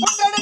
கொண்டன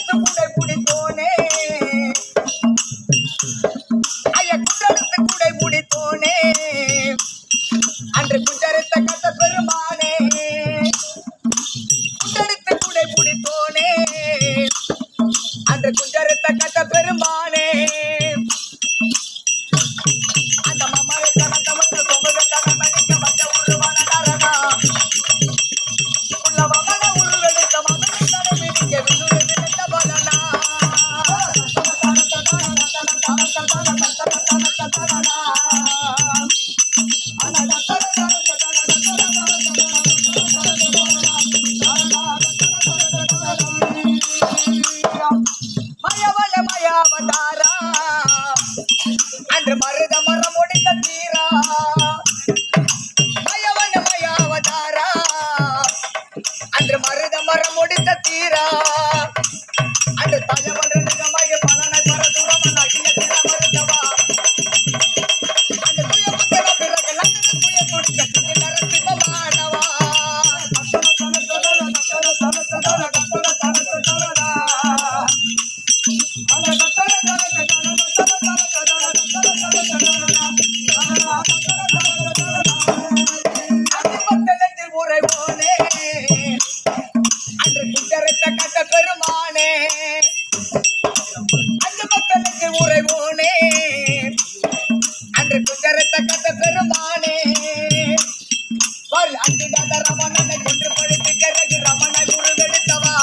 it up மகனே அன்று குஞ்சரத்த கத்த பெருமானே. அன்று கத ரமணனை கொண்டு பழுத்து கரகு ரமண குருவெடுத்தவா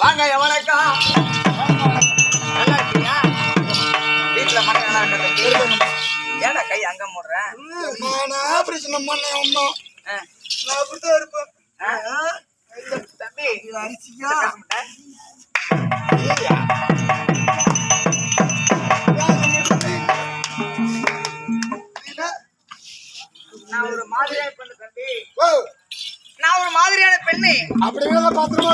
வாங்க எவனக்கா ஏடா கை அங்க முடுறேன் நான் ஆபரேஷன் பண்ண அம்மா நான் அப்படிதான் இருப்பேன் தம்பி அரிசியா? அப்படிங்கிறத பத்திரமா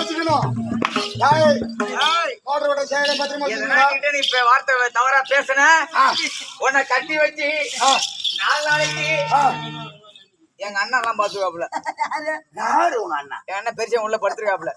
வார்த்தை தவறா பேசுன? உன்னை கட்டி வச்சு நாலு நாளைக்கு எங்க அண்ணா எல்லாம் யாரு உங்க அண்ணா? என் அண்ணன் பெருசா உள்ள படுத்துருக்காப்ல